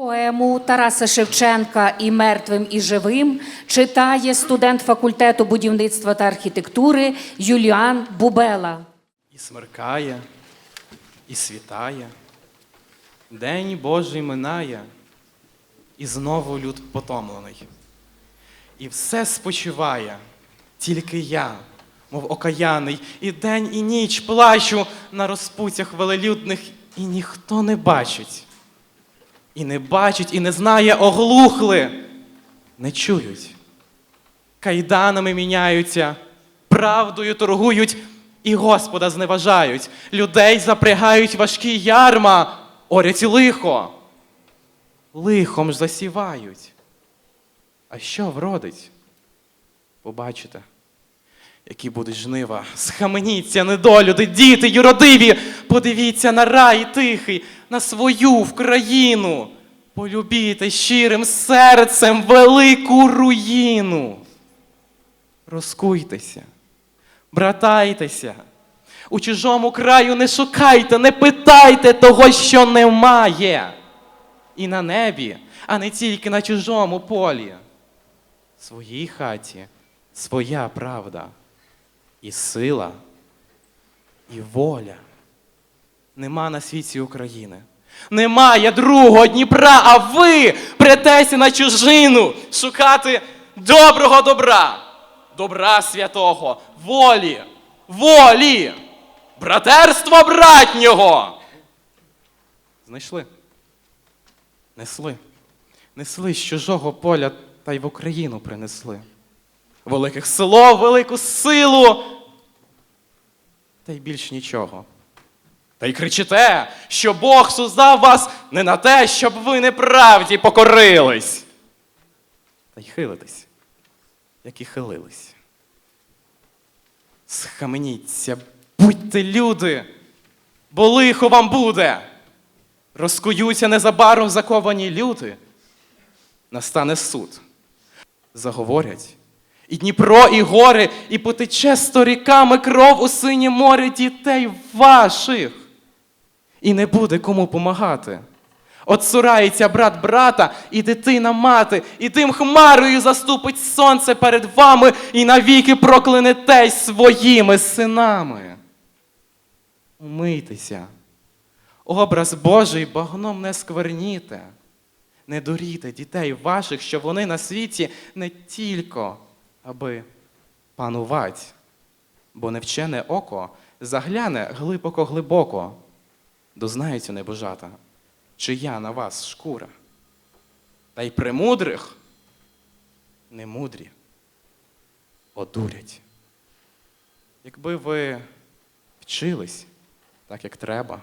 Поему Тараса Шевченка і мертвим, і живим читає студент факультету будівництва та архітектури Юліан Бубела. І смеркає, і світає, День Божий минає, і знову люд потомлений. І все спочиває, тільки я, мов окаяний, і день, і ніч плачу на розпуттях велелюдних, і ніхто не бачить. І не бачить, і не знає, оглухли, не чують кайданами міняються, правдою торгують і Господа зневажають. Людей запрягають важкі ярма, орять лихо. Лихом ж засівають. А що вродить? Побачите, які будуть жнива. Схаменіться, недолюди, діти юродиві, подивіться на рай тихий, на свою Вкраїну. Полюбіте щирим серцем велику руїну. Розкуйтеся, братайтеся. У чужому краю не шукайте, не питайте того, що немає. І на небі, а не тільки на чужому полі. Своїй хаті своя правда, і сила, і воля. Нема на світі України. Немає другого Дніпра, а ви претеся на чужину шукати доброго добра, добра святого, волі, волі, братерства братнього. Знайшли? Несли. Несли з чужого поля та й в Україну принесли. Великих слов, велику силу. Та й більш нічого. Та й кричите, що Бог создав вас не на те, щоб ви неправді покорились. Та й хилитесь, як і хилились. Схаменіться, будьте люди, бо лихо вам буде. Розкуються незабаром заковані люди. Настане суд. Заговорять. І Дніпро, і гори, і потече сторіками кров у синє море дітей ваших. І не буде кому помагати. От цурається брат брата, і дитина мати, і тим хмарою заступить сонце перед вами, і навіки проклянетесь своїми синами. Умийтеся. Образ Божий багном не скверніте. Не дуріте дітей ваших, що вони на світі не тільки аби панувати, бо невчене око загляне глибоко-глибоко, дознається небожата, чия на вас шкура. Та й премудрих не мудрі, одурять. Якби ви вчились так, як треба,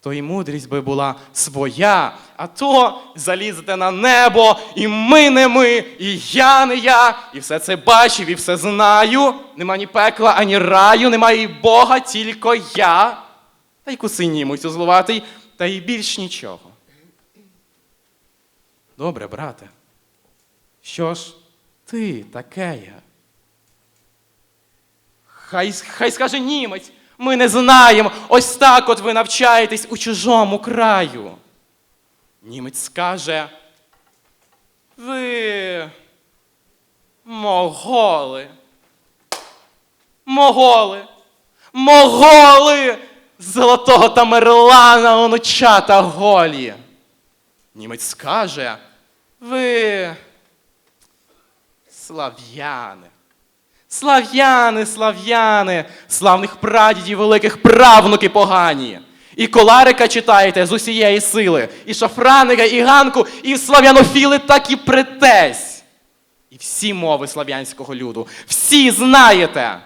то і мудрість би була своя, а то залізете на небо, і ми не ми, і я не я, і все це бачив, і все знаю. Нема ні пекла, ані раю, немає і Бога, тільки я. Та й кусинімусь зловатий, та й більш нічого. Добре, брате. Що ж ти такеє? Хай, хай скаже німець, ми не знаємо. Ось так от ви навчаєтесь у чужому краю. Німець скаже. Ви моголи. Моголи. Моголи! Золотого Тамерлана онучата голі. Німець скаже. Ви слав'яни. Слав'яни, слав'яни, славних прадідів, великих правнуки погані. І коларика читаєте з усієї сили, і шафраника, і ганку, і слав'янофіли так і претесь. І всі мови слав'янського люду, всі знаєте.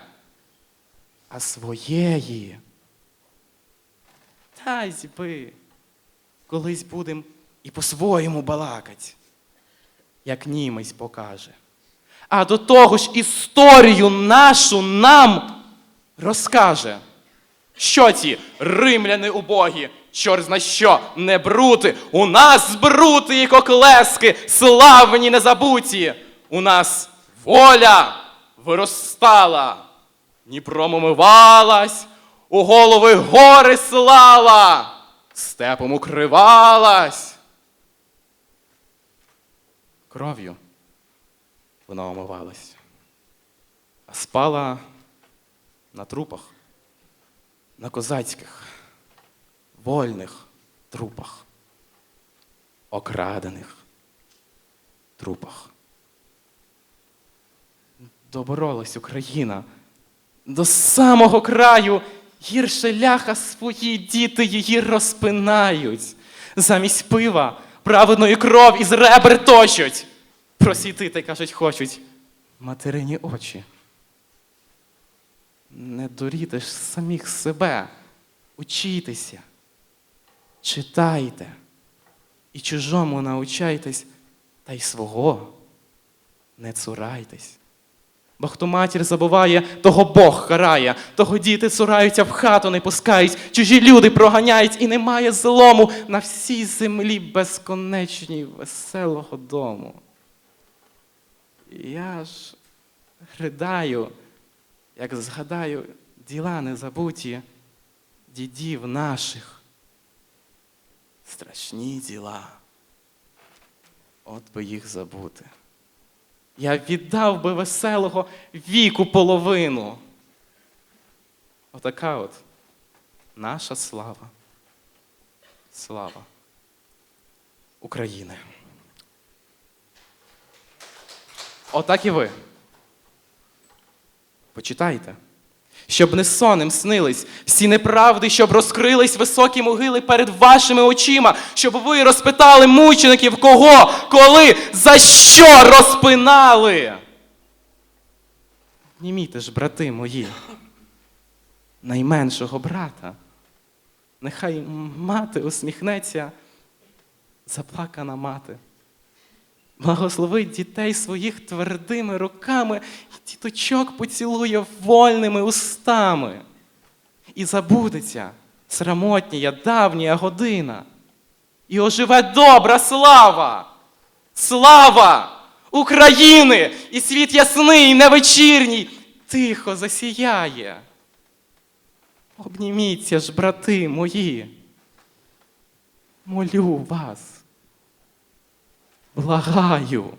А своєї. Та й би, колись будем і по-своєму балакать, як німець покаже. А до того ж історію нашу нам розкаже. Що ті римляни убогі, чор зна що, не брути, у нас брути і коклески, славні незабуті, у нас воля виростала, Дніпром умивалась, у голови гори слала, степом укривалась. кров'ю вона омивалась, а спала на трупах, на козацьких, вольних трупах, окрадених трупах. Доборолась Україна до самого краю. Гірше ляха свої діти її розпинають. Замість пива праведної кров із ребер точать. Просвітити, кажуть, хочуть материні очі. Не дорітиш самих себе. Учітеся, читайте і чужому научайтесь, та й свого не цурайтесь. Бо хто матір забуває, того Бог карає, того діти цураються в хату не пускають, чужі люди проганяють, і немає злому на всій землі безконечній веселого дому. Я ж ридаю, як згадаю діла незабуті дідів наших. Страшні діла. От би їх забути. Я віддав би веселого віку половину. Отака от наша слава. Слава України. Отак і ви. Почитайте. Щоб не сонним снились всі неправди, щоб розкрились високі могили перед вашими очима, щоб ви розпитали мучеників, кого, коли, за що розпинали. Німіте ж, брати мої, найменшого брата. Нехай мати усміхнеться, заплакана мати. Благословить дітей своїх твердими руками і діточок поцілує вольними устами. І забудеться срамотнія давня година. І оживе добра слава! Слава України! І світ ясний, невечірній, тихо засіяє. Обніміться ж, брати мої. Молю вас. lá raio.